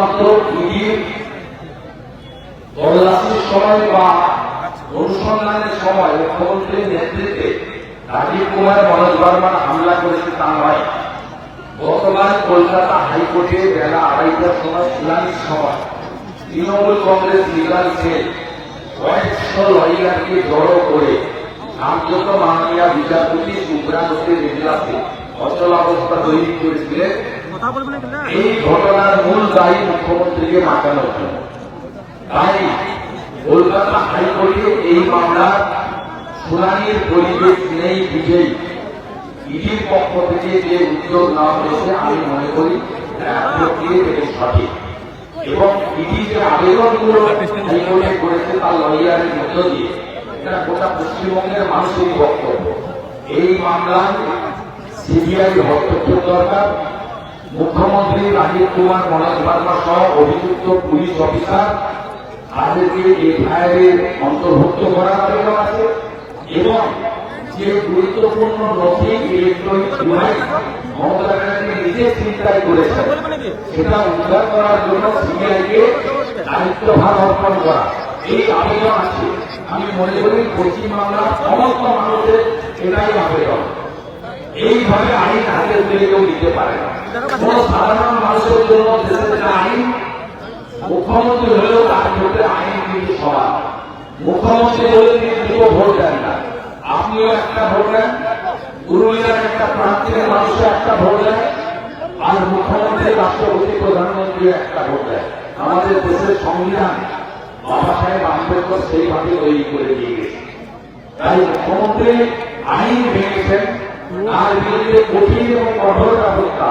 শুধুমাত্র সময় বা অনুসন্ধানের সময় মুখ্যমন্ত্রীর নেতৃত্বে রাজীব কুমার মনোজ বর্মান হামলা করেছে তা নয়। গতকাল কলকাতা হাইকোর্টে বেলা আড়াইটার সময় শুনানির সময় তৃণমূল কংগ্রেস লিগাল সেল কয়েকশো লয়ারকে জড়ো করে সামযত মাননীয় বিচারপতি সুব্রানতের এজলাসে অচল অবস্থা তৈরি করেছিলেন। এই ঘটনার মূল দায়ী মুখ্যমন্ত্রীকে জন্য তাই কলকাতা হাইকোর্টে এই মামলার শুনানির পরিবেশ নেই বুঝেই। ইডির পক্ষ থেকে যে উদ্যোগ নেওয়া হয়েছে, আমি মনে করি সঠিক। এবং ইডি যে আবেদনগুলো হাইকোর্টে করেছে তার লয়ারের মধ্য দিয়ে, এটা গোটা পশ্চিমবঙ্গের মানুষেরই বক্তব্য। এই মামলায় সিবিআই হস্তক্ষেপ দরকার মুখ্যমন্ত্রী রাজীব কুমার, মনোজ ভার্মা সহ অভিযুক্ত পুলিশ অফিসার তাদেরকে এফআইআর অন্তর্ভুক্ত করার আবেদন আছে এবং যে গুরুত্বপূর্ণ নথি ইলেকট্রনিক ডিভাইস মমতা ব্যানার্জি নিজে চিন্তায় করেছেন, সেটা উদ্ধার করার জন্য সিবিআইকে দায়িত্বভার অর্পণ করা। এই আবেদন আছে। আমি মনে করি পশ্চিমবাংলার সমস্ত মানুষের এটাই আবেদন। এইভাবে আইন হাতে তুলে কেউ দিতে পারে না। কোন সাধারণ মানুষের জন্য আইন, মুখ্যমন্ত্রী হলেও তার ক্ষেত্রে আইন কিন্তু সমান। মুখ্যমন্ত্রী বলে তিনি দুটো ভোট দেন না। আপনিও একটা ভোট দেন পুরুলিয়ার একটা প্রান্তের মানুষও একটা ভোট দেয় আর মুখ্যমন্ত্রী, রাষ্ট্রপতি, প্রধানমন্ত্রী একটা ভোট দেয় আমাদের দেশের সংবিধান বাবা সাহেব আম্বেদকর সেইভাবে তৈরি করে দিয়ে গেছে। তাই মুখ্যমন্ত্রী আইন ভেঙেছেন, তার বিরুদ্ধে কঠিন এবং কঠোর ব্যবস্থা।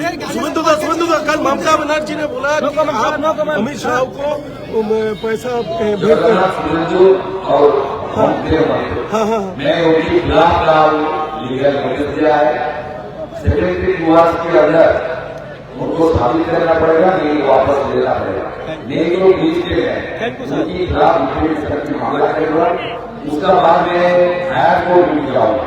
নেই। सुमित दादा सुमित कल ममता बनर्जी ने बोला कि आप अमित शाह को पैसा जगन्नाथ सिंधु और हमसे हाँ। हाँ मैं उनकी खिलाफ लीगल नोटिस दिया है। सेक्रेटरी निवास के अंदर उनको साबित करना पड़ेगा नहीं वापस लेना पड़ेगा। नहीं तो बीच के हैं। उनके खिलाफ उसका बाद में हायर कोर्ट में जाऊँगा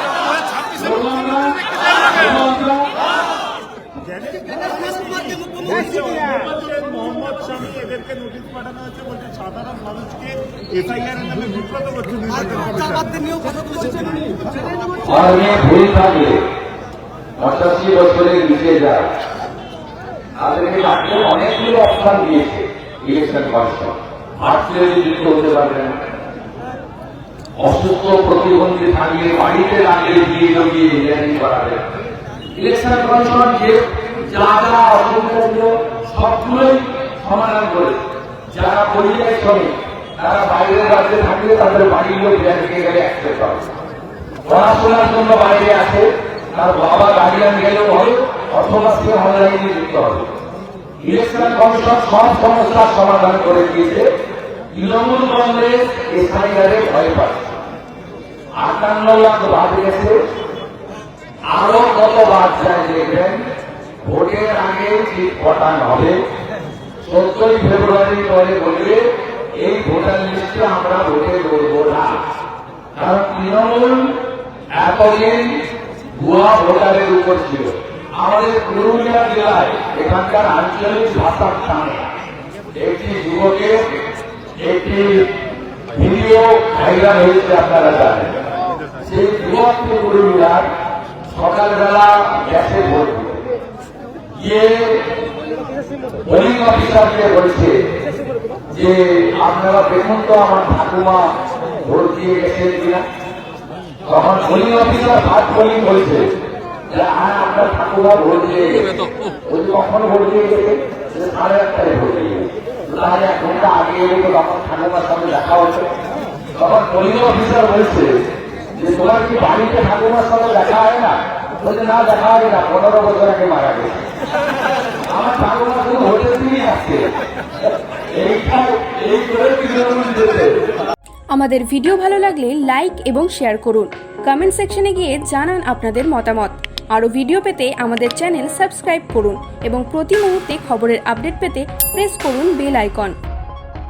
শামী এদেরকে নোটিশ পাঠানো হয়েছে বলছে সাধারণ মানুষকে এফআইআর এর নামে বিব্রত করছে। ভুল থাকলে পঁচাশি বছরের নিচে যায়। তাদেরকে ডাক্তার অনেকগুলো অপশন দিয়েছে ইলেকশন কমিশন। হার্টলে যুক্ত হতে পারবেন অসুস্থ প্রতিবন্ধী থাকলে বাড়িতে লাগিয়ে দিয়ে জমিয়ে ইঞ্জিনিয়ারিং করাবে। ইলেকশন কমিশন যে যা যা অসুবিধা ছিল সবগুলোই সমাধান করে। যারা পরিযায়ী শ্রমিক, তারা বাইরের রাজ্যে থাকলে তাদের বাড়ির লোক ব্যাংকে গেলে অ্যাক্সেস পাবে পড়াশোনার জন্য বাইরে আছে, তার বাবা গার্ডিয়ান গেলেও হবে, অথবা সে অনলাইনে যুক্ত হবে। ইলেকশন কমিশন সব সমস্যার সমাধান করে দিয়েছে। তৃণমূল কংগ্রেস এসআইআরে ভয় পাচ্ছে আটান্ন লাখ বাদ গেছে। আরও কত বাদ যায় দেখবেন, ভোটের আগে ঠিক পটান হবে। চোদ্দই ফেব্রুয়ারি পরে বলবে, এই ভোটার লিস্টে আমরা ভোটে করব না। কারণ তৃণমূল এতদিন ভুয়া ভোটারের উপর ছিল। আমাদের পুরুলিয়া জেলায় এখানকার আঞ্চলিক ভাষার স্থানে একটি যুবকের একটি ভিডিও ভাইরাল হয়েছে, আপনারা জানেন। সেই যুবকটি পুরুলিয়ার সকালবেলা গ্যাসে ভোট দিতে পোলিং অফিসারকে বলছে যে আপনারা দেখুন তো আমার ঠাকুমা ভোট দিয়ে গেছেন কিনা। তখন পোলিং অফিসার হাত পোলিং বলছে যে হ্যাঁ আপনার ঠাকুমা ভোট দিয়ে গেছে। ওই কখন ভোট দিয়ে গেছে? সাড়ে আটটায় ভোট দিয়ে গেছে। এক ঘণ্টা আগে এলে তো তখন ঠাকুমার সঙ্গে দেখা হচ্ছে। তখন পোলিং অফিসার বলছে যে, তোমার কি বাড়িতে ঠাকুমার সঙ্গে দেখা হয় না? বলছে না দেখা হয় না পনেরো বছর আগে মারা গেছে। আমার ঠাকুমা শুধু ভোটের দিনই আসছে। আমাদের ভিডিও ভালো লাগলে লাইক এবং শেয়ার করুন। কমেন্ট সেকশনে গিয়ে জানান আপনাদের মতামত। আরও ভিডিও পেতে আমাদের চ্যানেল সাবস্ক্রাইব করুন এবং প্রতি মুহূর্তে খবরের আপডেট পেতে প্রেস করুন বেল আইকন।